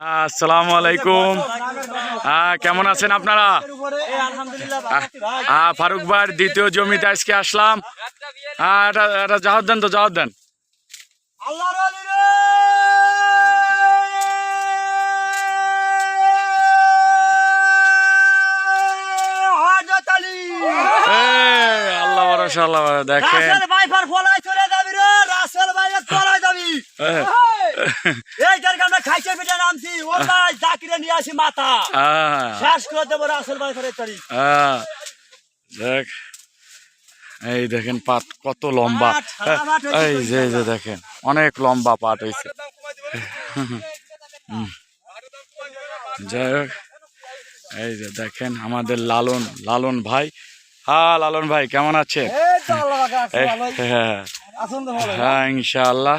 আসসালামু আলাইকুম। হ্যাঁ কেমন আছেন আপনারা? হ্যাঁ ফারুক ভাইয়ের দ্বিতীয় জমিতে আজকে আসলাম। হ্যাঁ এটা এটা জাহাজ দেন তো জাহাজ দেন। এই, আল্লাহ ভরসা আল্লাহ ভরসা, দেখেন হ্যাঁ, মাথা। হ্যাঁ, শেষ করে দেবো রাসেল ভাই ফেরে তারি হ্যাঁ, দেখ এই দেখেন পাট কত লম্বা। হয়েছে এই যে যে দেখেন অনেক লম্বা পাট হয়েছে। যাই হোক এই যে দেখেন আমাদের লালন লালন ভাই। হ্যাঁ লালন ভাই কেমন আছে এই, হ্যাঁ। হ্যাঁ ইনশাআল্লাহ।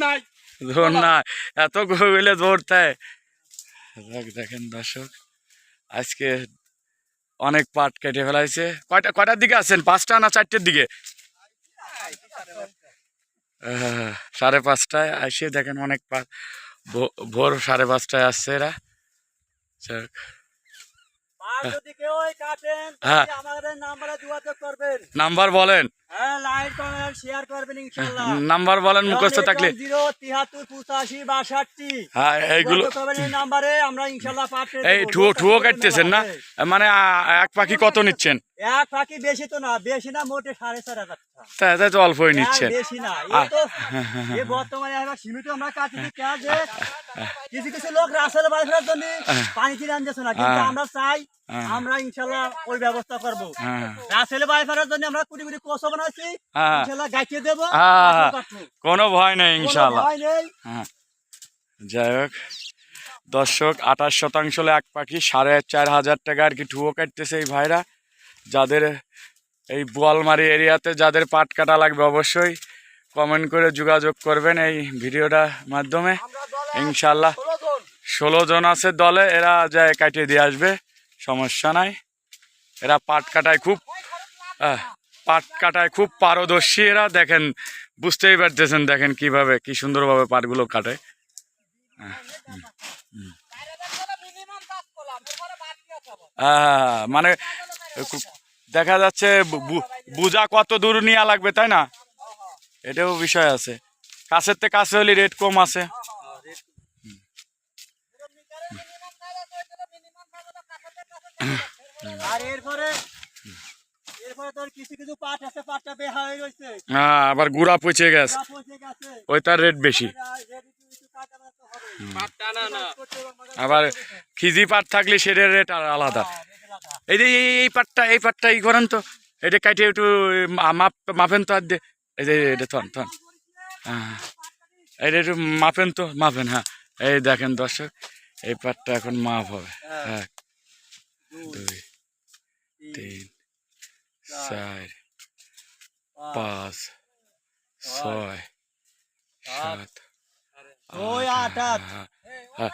হুম ধর না এত গভীরে ধরতে। দেখ দেখেন দর্শক আজকে অনেক পাট কেটে ফেলাইছে। কয়টা কয়টার দিকে আছেন? পাঁচটা না চারটের দিকে? সাড়ে পাঁচটায় আসে দেখেন অনেক পাট। ভোর সাড়ে পাঁচটায় আসছে এরা। যাক, যদি কেউ কাটেন হ্যাঁ। আমাদের নাম্বারে যোগাযোগ করবেন। নাম্বার বলেন। হ্যাঁ লাইক কমেন্ট শেয়ার করবেন ইনশাআল্লাহ নাম্বার বলেন মুখস্থ থাকলে। হ্যাঁ এইগুলো এই নাম্বারে আমরা ইনশাআল্লাহ পাঠে এই ঠুয়ো ঠুয়ো কাটতেছেন না? মানে এক পাখি কত নিচ্ছেন? এক পাখি বেশি তো না বেশি না মোটে সাড়ে চার হাজার টাকা। তাই তো অল্পই আর নিচ্ছেন। বেশি না এ তো এ বর্তমানে আমরা সীমিত আমরা কাজে কিছু কিছু লোক রাসেল জন্য পানি কিনে আনতেছে না কিন্তু আমরা চাই আমরা ইনশাল্লাহ ওই ব্যবস্থা করব। রাসেল বাইফারের জন্য আমরা কুটি কুটি কোষো বানাচ্ছি। ইনশাল্লাহ গাইতে দেবো। কোনো ভয় নেই কোনো ইনশাআল্লাহ ভয় নেই। হ্যাঁ যাই হোক দর্শক আঠাশ শতাংশ এক পাখি সাড়ে চার হাজার টাকা আর কি ঠুয়ো কাটতেছে এই ভাইরা যাদের এই বোয়ালমারি এরিয়াতে যাদের পাট কাটা লাগবে অবশ্যই কমেন্ট করে যোগাযোগ করবেন এই ভিডিওটার মাধ্যমে। ইনশাল্লাহ ষোলো জন। আছে দলে এরা যায় কাটিয়ে দিয়ে আসবে সমস্যা নাই। এরা পাট কাটায় খুব পাট কাটায় খুব পারদর্শী এরা দেখেন বুঝতেই পারতেছেন দেখেন কীভাবে কি সুন্দরভাবে পাটগুলো কাটে। হ্যাঁ মানে দেখা যাচ্ছে বুঝা কত দূর নেওয়া লাগবে তাই না? এটাও বিষয় আছে। কাছের থেকে কাছে হলে রেট কম আছে। আর এরপরে এরপরে তোর কিছু কিছু পাট আছে পাটটা বেহা হয়ে হ্যাঁ আবার গুড়া পচে গেছে। ওই তার রেট বেশি। আবার খিজি পাট থাকলে সেটার রেট আর আলাদা। এই যে এই- এই পাটটা এই পাটটা ই করেন তো। এটা কাটিয়ে একটু মাপ মাপেন তো আর দে এই যে এটা থন থন হ্যাঁ এটা একটু মাপেন তো মাপেন হ্যাঁ। এই দেখেন দর্শক এই পাটটা এখন মাপ হবে। এক দুই তিন চার পাঁচ ছয় সাত আট আট। হ্যাঁ।